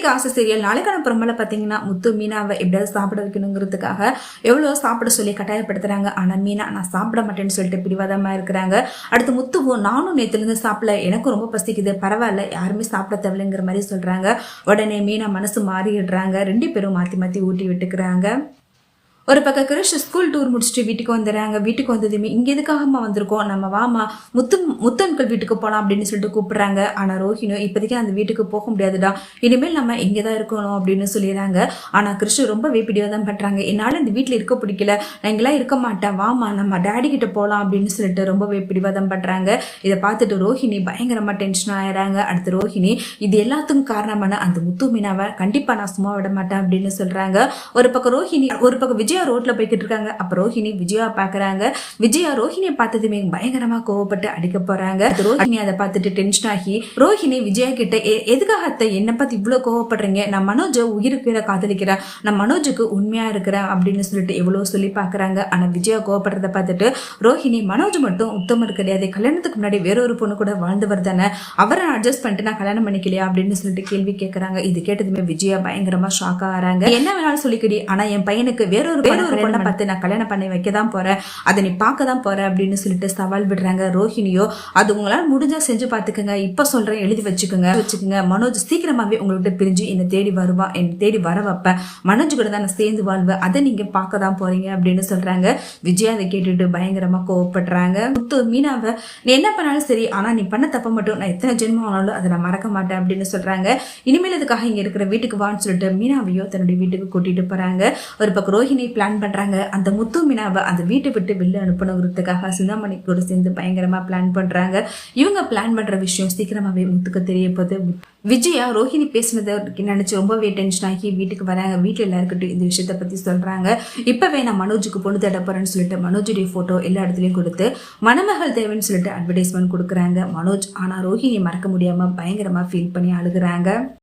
இன்னைக்கு ஆசை சீரியல் நாளைக்கான பிரமல பார்த்தீங்கன்னா முத்து மீனாவை எப்படியாவது சாப்பிட வைக்கணுங்கிறதுக்காக எவ்வளோ சாப்பிட சொல்லி கட்டாயப்படுத்துறாங்க. ஆனால் மீனா நான் சாப்பிட மாட்டேன்னு சொல்லிட்டு பிடிவாதமாக இருக்கிறாங்க. அடுத்து முத்துவும் நானும் நேற்றுலேருந்து சாப்பிடல. எனக்கும் ரொம்ப பசிக்குது. பரவாயில்ல யாருமே சாப்பிட தேவையில்லைங்கிற மாதிரி சொல்கிறாங்க உடனே மீனா மனசு மாறிடுறாங்க. ரெண்டு பேரும் மாற்றி மாற்றி ஊட்டி விட்டுக்கிறாங்க. ஒரு பக்கம் கிருஷ் ஸ்கூல் டூர் முடிச்சுட்டு வீட்டுக்கு வந்துடுறாங்க. வீட்டுக்கு வந்ததுமே இங்கே எதுக்காகம்மா வந்திருக்கோம்? நம்ம வாமா முத்து முத்தன்கள் வீட்டுக்கு போகலாம் அப்படின்னு சொல்லிட்டு கூப்பிட்றாங்க. ஆனால் ரோஹினோ இப்போதைக்கு அந்த வீட்டுக்கு போக முடியாதுடா. இனிமேல் நம்ம இங்கே தான் இருக்கணும் அப்படின்னு சொல்லிடுறாங்க. ஆனால் கிருஷ் ரொம்ப வேப்பிடியாக தான் பண்ணுறாங்க என்னால் இந்த வீட்டில் இருக்க பிடிக்கல. நான் இங்கெல்லாம் இருக்க மாட்டேன். வாமா நம்ம டேடி கிட்ட போகலாம் அப்படின்னு சொல்லிட்டு ரொம்ப ரொம்பவே பிடிவாதம் பண்ணுறாங்க இதை பார்த்துட்டு ரோஹிணி பயங்கரமாக டென்ஷன் ஆயிடுறாங்க. அடுத்து ரோஹிணி இது எல்லாத்துக்கும் காரணமான அந்த முத்து மீனாவை கண்டிப்பாக நான் சும்மா விட மாட்டேன் அப்படின்னு சொல்கிறாங்க ஒரு பக்கம் ரோஹிணி ஒரு பக்கம் விஜய் விஜயா ரோட்ல போய்கிட்டு இருக்காங்க. அப்ப ரோஹிணி விஜயா பாக்குறாங்க. விஜயா ரோஹிணியை பார்த்ததுமே பயங்கரமா கோவப்பட்டு அடிக்க போறாங்க. ரோஹிணி அதை பார்த்துட்டு டென்ஷன் ஆகி ரோஹிணி விஜயா கிட்ட எதுக்காக அத்தை என்னை பத்தி இவ்வளவு கோவப்படுறீங்க? நான் மனோஜை உயிருக்கு காதலிக்கிறேன். நான் மனோஜுக்கு உண்மையா இருக்கிறேன். அப்படின்னு சொல்லிட்டு எவ்வளவு சொல்லி பாக்குறாங்க. ஆனா விஜயா கோவப்படுறத பார்த்துட்டு ரோஹிணி மனோஜ் மட்டும் உத்தமர் கிடையாது கல்யாணத்துக்கு முன்னாடி வேற ஒரு பொண்ணு கூட வாழ்ந்தவர் தானே அவரை அட்ஜஸ்ட் பண்ணிட்டு நான் கல்யாணம் பண்ணிக்கலையா? அப்படின்னு சொல்லிட்டு கேள்வி கேட்கறாங்க இது கேட்டதுமே விஜயா பயங்கரமா ஷாக் ஆகிறாங்க. என்ன வேணாலும் சொல்லிக்கடி. ஆனா என் பையனுக்கு வேற ஒரு வேற ஒரு பொண்ணை பார்த்து நான் கல்யாணம் பண்ணி வைக்க தான் போறேன். அதை நீ பார்க்க தான் போற அப்படின்னு சொல்லிட்டு சவால் விடுறாங்க ரோஹிணியோ. அது உங்களால் முடிஞ்சா செஞ்சு பார்த்துக்கோங்க. இப்ப சொல்றேன் எழுதி வச்சுக்கோங்க. வச்சுக்கோங்க. மனோஜ் சீக்கிரமாவே உங்கள்கிட்ட பிரிஞ்சு என்னை தேடி வருவான் என்னை தேடி வர வைப்பேன் மனோஜ் கூட தான் நான் சேர்ந்து வாழ்வேன். அதை நீங்க பார்க்க தான் போறீங்க அப்படின்னு சொல்றாங்க. விஜயா அதை கேட்டுட்டு பயங்கரமா கோவப்படுறாங்க. முத்து மீனாவை நீ என்ன பண்ணாலும் சரி ஆனா நீ பண்ண தப்ப மட்டும் நான் எத்தனை ஜென்மம் ஆனாலும் அதை நான் மறக்க மாட்டேன் அப்படின்னு சொல்றாங்க. இனிமேல் அதுக்காக இங்க இருக்கிற வீட்டுக்கு வான்னு சொல்லிட்டு மீனாவையோ தன்னுடைய வீட்டுக்கு கூட்டிட்டு போறாங்க. ஒரு பக்கம் ரோஹிணி பிளான் பண்ணுறாங்க அந்த முத்து மீனாவை அந்த வீட்டை விட்டு வெளில அனுப்பணுங்கிறதுக்காக சிந்தாமணி கூட சேர்ந்து பயங்கரமாக பிளான் பண்ணுறாங்க இவங்க பிளான் பண்ணுற விஷயம் சீக்கிரமாகவே முத்துக்கு தெரிய போகுது விஜயா ரோஹிணி பேசினதை நினச்சி ரொம்பவே டென்ஷன் ஆகி வீட்டுக்கு வராங்க. வீட்டில் எல்லாருக்கிட்டும் இந்த விஷயத்தை பற்றி சொல்கிறாங்க இப்போவே நான் மனோஜுக்கு பொண்ணு தேட போகிறேன்னு சொல்லிட்டு மனோஜுடைய ஃபோட்டோ எல்லா இடத்துலையும் கொடுத்து மணமகள் தேவைன்னு சொல்லிட்டு அட்வர்டைஸ்மெண்ட் கொடுக்குறாங்க. மனோஜ் ஆனால் ரோஹிணி மறக்க முடியாமல் பயங்கரமாக ஃபீல் பண்ணி அழுகுறாங்க.